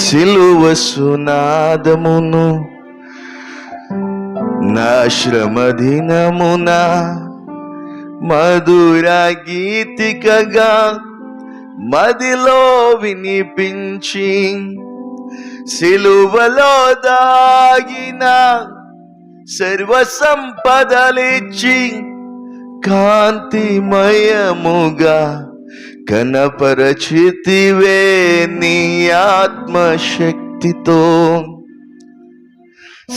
సిలువ సునాదమును నా శ్రమ దినమున మధుర గీతికగా మదిలో వినిపించి సిలువలో దాగిన సర్వ సంపదలిచ్చి కాంతిమయముగా కనపరచితివే నీ ఆత్మశక్తితో.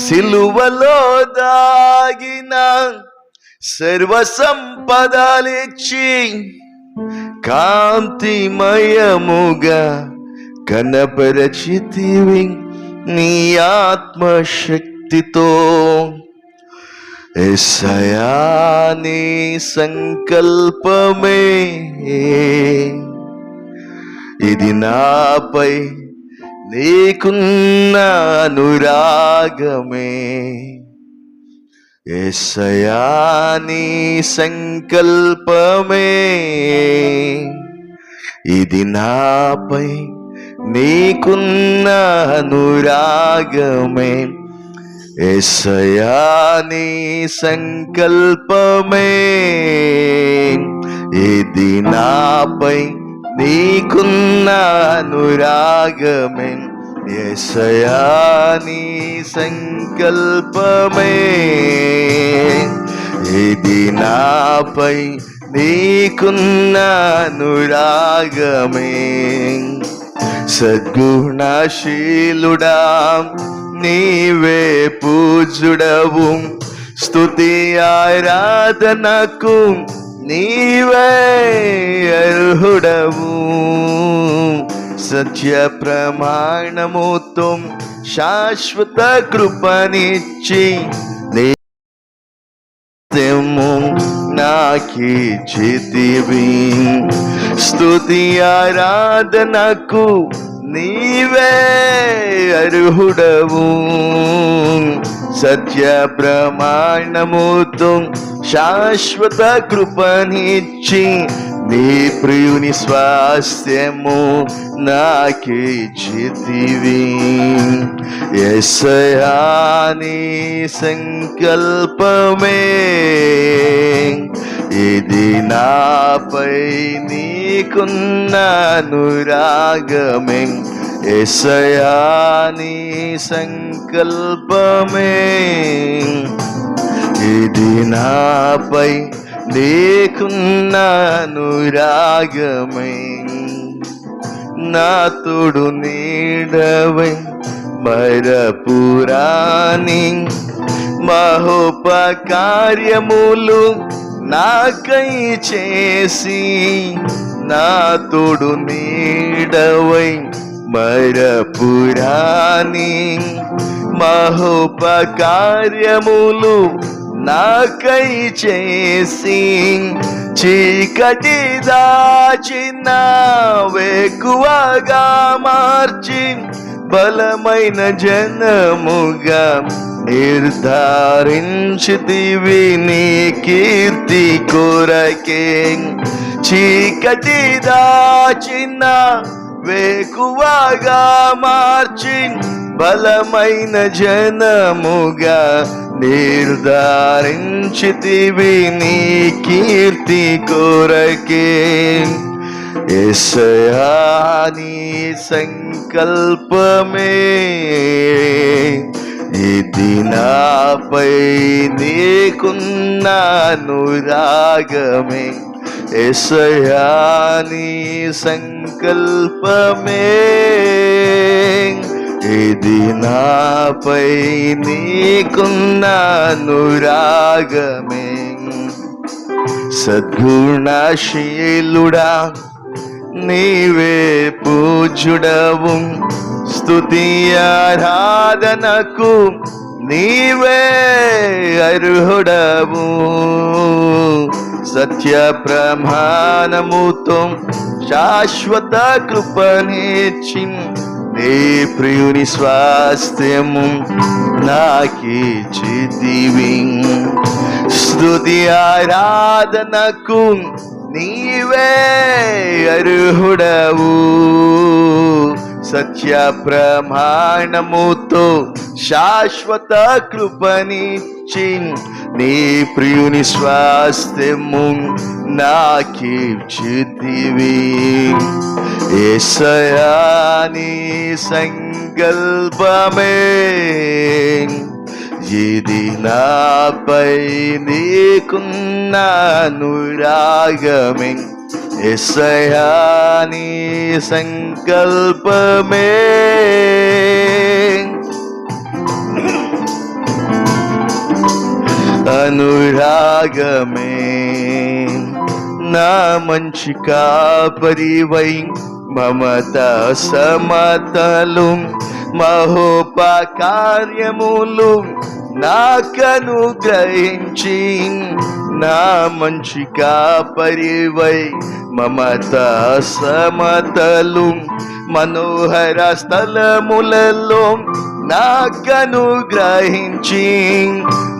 సిలువలో దాగిన సర్వ సంపదలిచ్చి కాంతిమయముగా కనపరచితివి నీ ఆత్మశక్తితో. ఎసయాని సంకల్పమే. ఇది నాపై నీకున్న అనురాగమే. ఎసయాని సంకల్పమే. ఇది నాపై నీకున్న అనురాగమే. ఎసయాని సంకల్పమే. ఇది నాపై నీకున్న అనురాగమే? ఎసయాని సంకల్పమే. ఇది నాపై నీకున్న అనురాగమే? సద్గుణశీలుడా నీవే పూజుడవు. స్థుతి ఆరాధనకు నీవే అర్హుడవు. సత్య ప్రమాణముతో శాశ్వత కృపనిచ్చి నిత్యము నాకి చితివి. స్తుతి ఆరాధనకు నీవే అర్హుడవు. సత్య ప్రమాణముతో శాశ్వత కృపనిచ్చి నీ ప్రియుని స్వాస్థ్యము నాకి చితివి ఎసయాని సంకల్పమే ఇది నాపై నీకున్న అనురాగమే ఎసయాని సంకల్పమే. ఇది నాపై నీకున్న అనురాగమే నా తోడు నీడవై మరపురాణి మహోపకార్యములు నాకై చేసి నా తోడు నీడవై మరపురాని మహోపకార్యములు నాకై చేసి చీకటి దాచిన వేకువగా మార్చి బలమైన జనముగా నిర్ధారించితివి నీ కీర్తి కొరకే చీకటి దాచిన వేకువగా మార్చి బలమైన జనముగా నిర్ధారించితివి నీ కీర్తి కొరకే. ఎసయాని సంకల్పమే. ఇది నాపై నీకున్న అనురాగమే ఎసయాని సంకల్పమే. ఇది నాపై నీకున్న అనురాగమే సద్గుణశీలుడా నీవే పూజుడవు స్థుతి ఆరాధనకు నీవే అర్హుడము సత్య ప్రమాణముతో శాశ్వత కృపనిచ్చి నీ ప్రియుని స్వాస్థ్యము నాకి చితివి స్తుతి ఆరాధనకు నీవే అర్హుడవు. సత్య ప్రమాణముతో శాశ్వత కృపనిచ్చి నీ ప్రియుని స్వాస్థ్యము నాకీర్చితివి ఏసయాని సంకల్పమే. ఇది నాపై నీకున్న అనురాగమే. ఎస్సయాని సంకల్పమే. అనురాగమే నా మంచి కాపరివై మమత సమతలు మహోపకార్యములు నాకను గ్రహించి నా మంచి కాపరివై మమత సమతలు మనోహర స్థలములలో నాకను గ్రహించి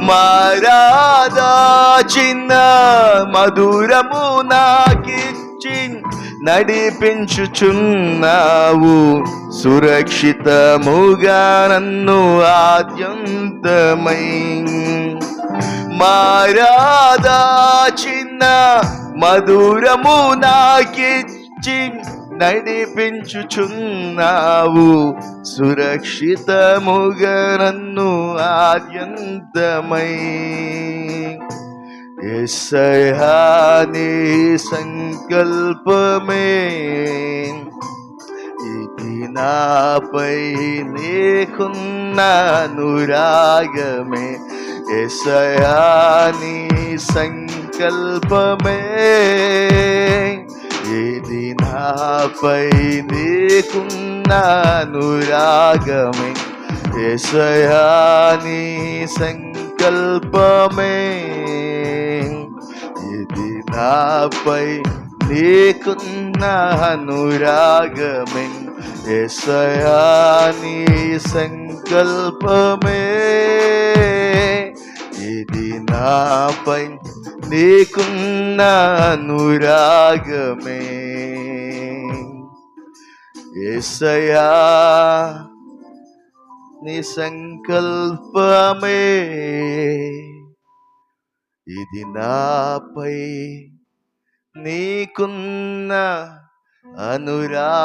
మారాదా చిన్న మధురము నాకిచ్చి నడిపించుచున్నావు. సురక్షితముగా నన్ను ఆద్యంతమై మారాదా చిన్న నిన్న మధురము నాకిచ్చి నడిపించుచున్నావు. సురక్షితముగా నన్ను ఆద్యంతమై ఎస్సయాని సంకల్పమే. ఇది నాపై నీకున్న అనురాగమే. ఎసయాని సంకల్పమే. ఇది నాపై నీకున్న అనురాగమే ఏసయాని సంకల్పమే. ఇది నాపై నీకున్న అనురాగమే ఏసయాని సంకల్పమే. ఇది నాపై నీకున్న అనురాగమే. ఏసయా నీ సంకల్పమే. ఇది నాపై నీకున్న అనురాగమే.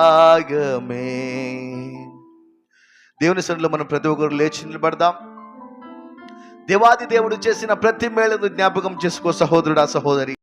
దేవుని సన్నిలో మనం ప్రతి ఒక్కరు లేచి నిలబడదాం. దేవాది దేవుడు చేసిన ప్రతి మేళను జ్ఞాపకం చేసుకో సహోదరుడా సహోదరి.